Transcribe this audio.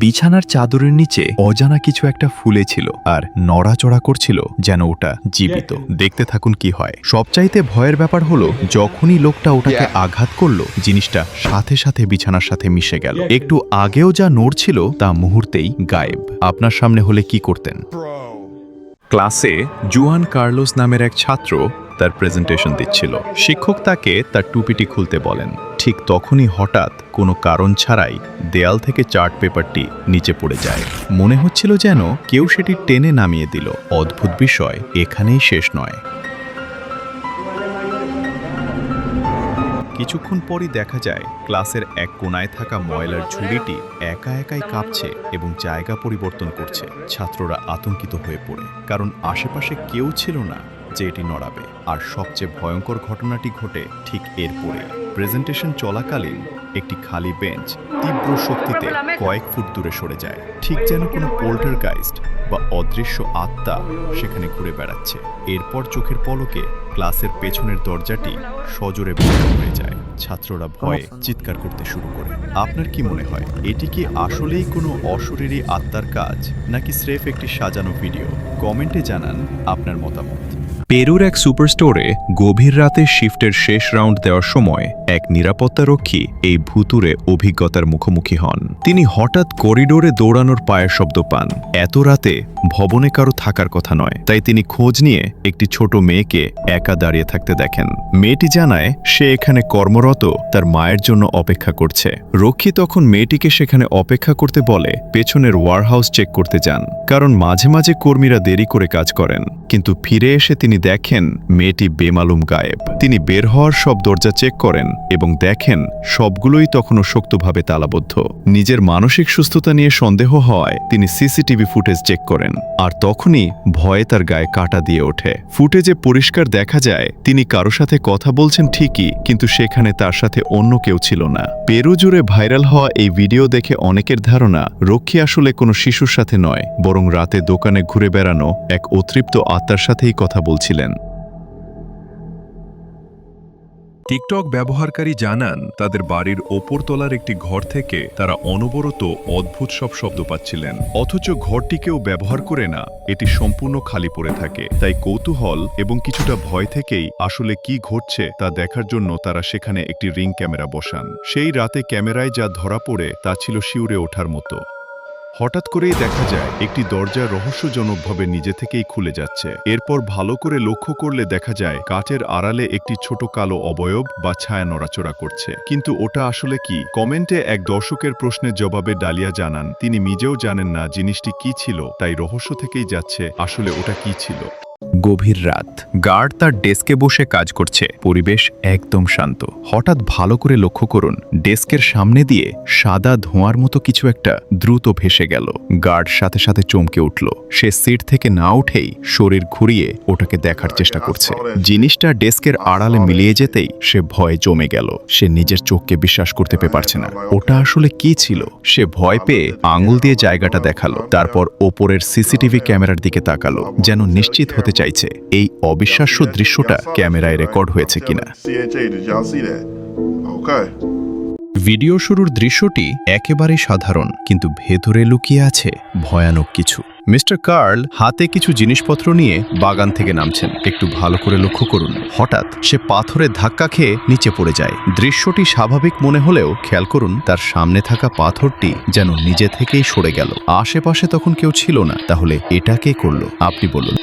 বিছানার চাদরের নিচে অজানা কিছু একটা ফুলে ছিল আর নড়াচড়া করছিল যেন ওটা জীবিত। দেখতে থাকুন কি হয়। সবচাইতে ভয়ের ব্যাপার হলো যখনই লোকটা ওটাকে আঘাত করল জিনিসটা সাথে সাথে বিছানার সাথে মিশে গেল। একটু আগেও যা নড়ছিল তা মুহূর্তেই গায়েব। আপনার সামনে হলে কি করতেন? ক্লাসে জুয়ান কার্লোস নামের এক ছাত্র তার প্রেজেন্টেশন দিচ্ছিল। শিক্ষক তাকে তার টুপিটি খুলতে বলেন। ঠিক তখনই হঠাৎ কোনো কারণ ছাড়াই দেয়াল থেকে চার্ট পেপারটি নিচে পড়ে যায়। মনে হচ্ছিল যেন কেউ সেটি টেনে নামিয়ে দিল। অদ্ভুত বিষয়, এখানেই শেষ নয়। কিছুক্ষণ পরই দেখা যায়, ক্লাসের এক কোনায় থাকা ময়লার ঝুড়িটি একা একাই কাঁপছে এবং জায়গা পরিবর্তন করছে। ছাত্ররা আতঙ্কিত হয়ে পড়ে, কারণ আশেপাশে কেউ ছিল না। যে এটি নড়াবে। আর সবচেয়ে ভয়ঙ্কর ঘটনাটি ঘটে ঠিক এরপরে। প্রেজেন্টেশন চলাকালীন একটি খালি বেঞ্চ তীব্র শক্তিতে কয়েক ফুট দূরে সরে যায়। ঠিক যেন কোনো পোল্টার গাইস্ট বা অদৃশ্য আত্মা সেখানে ঘুরে বেড়াচ্ছে। এরপর চোখের পলকে ক্লাসের পেছনের দরজাটি সজোরে বন্ধ হয়ে যায়। ছাত্ররা ভয়ে চিৎকার করতে শুরু করে। আপনার কি মনে হয়, এটি কি আসলেই কোনো অশরীরী আত্মার কাজ, নাকি স্রেফ একটি সাজানো ভিডিও? কমেন্টে জানান আপনার মতামত। পেরুর এক সুপার স্টোরে গভীর রাতে শিফটের শেষ রাউন্ড দেওয়ার সময় এক নিরাপত্তারক্ষী এই ভুতুরে অভিজ্ঞতার মুখোমুখি হন। তিনি হঠাৎ করিডোরে দৌড়ানোর পায়ের শব্দ পান। এত রাতে ভবনে কারও থাকার কথা নয়। তাই তিনি খোঁজ নিয়ে একটি ছোট মেয়েকে একা দাঁড়িয়ে থাকতে দেখেন। মেয়েটি জানায়, সে এখানে কর্মরত, তার মায়ের জন্য অপেক্ষা করছে। রক্ষী তখন মেয়েটিকে সেখানে অপেক্ষা করতে বলে, পেছনের ওয়ারহাউস চেক করতে যান। কারণ মাঝে মাঝে কর্মীরা দেরি করে কাজ করেন। কিন্তু ফিরে এসে তিনি দেখেন, মেয়েটি বেমালুম গায়েব। তিনি বের হওয়ার সব দরজা চেক করেন এবং দেখেন, সবগুলোই তখনও শক্তভাবে তালাবদ্ধ। নিজের মানসিক সুস্থতা নিয়ে সন্দেহ হওয়ায় তিনি সিসিটিভি ফুটেজ চেক করেন। আর তখনই ভয়ে তার গায়ে কাটা দিয়ে ওঠে। ফুটেজে পরিষ্কার দেখা যায়, তিনি কারও সাথে কথা বলছেন ঠিকই, কিন্তু সেখানে তার সাথে অন্য কেউ ছিল না। পেরু জুড়ে ভাইরাল হওয়া এই ভিডিও দেখে অনেকের ধারণা, রক্ষী আসলে কোনো শিশুর সাথে নয়, বরং রাতে দোকানে ঘুরে বেড়ানো এক অতৃপ্ত আত্মার সাথেই কথা বলছিলেন। টিকটক ব্যবহারকারী জানান, তাদের বাড়ির ওপরতলার একটি ঘর থেকে তারা অনবরত অদ্ভুত সব শব্দ পাচ্ছিলেন। অথচ ঘরটিকেও ব্যবহার করে না, এটি সম্পূর্ণ খালি পড়ে থাকে। তাই কৌতূহল এবং কিছুটা ভয় থেকেই আসলে কি ঘটছে তা দেখার জন্য তারা সেখানে একটি রিং ক্যামেরা বসান। সেই রাতে ক্যামেরায় যা ধরা পড়ে তা ছিল শিউরে ওঠার মতো। হঠাৎ করেই দেখা যায়, একটি দরজা রহস্যজনকভাবে নিজে থেকেই খুলে যাচ্ছে। এরপর ভালো করে লক্ষ্য করলে দেখা যায়, কাঠের আড়ালে একটি ছোট কালো অবয়ব বা ছায়া নড়াচড়া করছে। কিন্তু ওটা আসলে কি? কমেন্টে এক দর্শকের প্রশ্নের জবাবে ডালিয়া জানান, তিনি নিজেও জানেন না জিনিসটি কি ছিল, তাই রহস্য থেকেই যাচ্ছে, আসলে ওটা কি ছিল? গভীর রাত। গার্ড তার ডেস্কে বসে কাজ করছে। পরিবেশ একদম শান্ত। হঠাৎ ভালো করে লক্ষ্য করুন, ডেস্কের সামনে দিয়ে সাদা ধোঁয়ার মতো কিছু একটা দ্রুত ভেসে গেল। গার্ড সাথে সাথে চমকে উঠল। সে সিট থেকে না উঠেই শরীর ঘুরিয়ে ওটাকে দেখার চেষ্টা করছে। জিনিসটা ডেস্কের আড়ালে মিলিয়ে যেতেই সে ভয়ে জমে গেল। সে নিজের চোখকে বিশ্বাস করতে পারছে না। ওটা আসলে কি ছিল? সে ভয় পেয়ে আঙুল দিয়ে জায়গাটা দেখাল। তারপর ওপরের সিসিটিভি ক্যামেরার দিকে তাকালো, যেন নিশ্চিত হতে চাইছে, এই অবিশ্বাস্য দৃশ্যটা ক্যামেরায় রেকর্ড হয়েছে কিনা. ভিডিও শুরুর দৃশ্যটি একেবারে সাধারণ, কিন্তু ভেতরে লুকিয়ে আছে ভয়ানক কিছু। মিস্টার কার্ল হাতে কিছু জিনিসপত্র নিয়ে বাগান থেকে নামছেন। একটু ভালো করে লক্ষ্য করুন। হঠাৎ সে পাথরে ধাক্কা খেয়ে নিচে পড়ে যায়। দৃশ্যটি স্বাভাবিক মনে হলেও খেয়াল করুন, তার সামনে থাকা পাথরটি যেন নিজে থেকেই সরে গেল। আশেপাশে তখন কেউ ছিল না। তাহলে এটা কে করল? আপনি বলুন।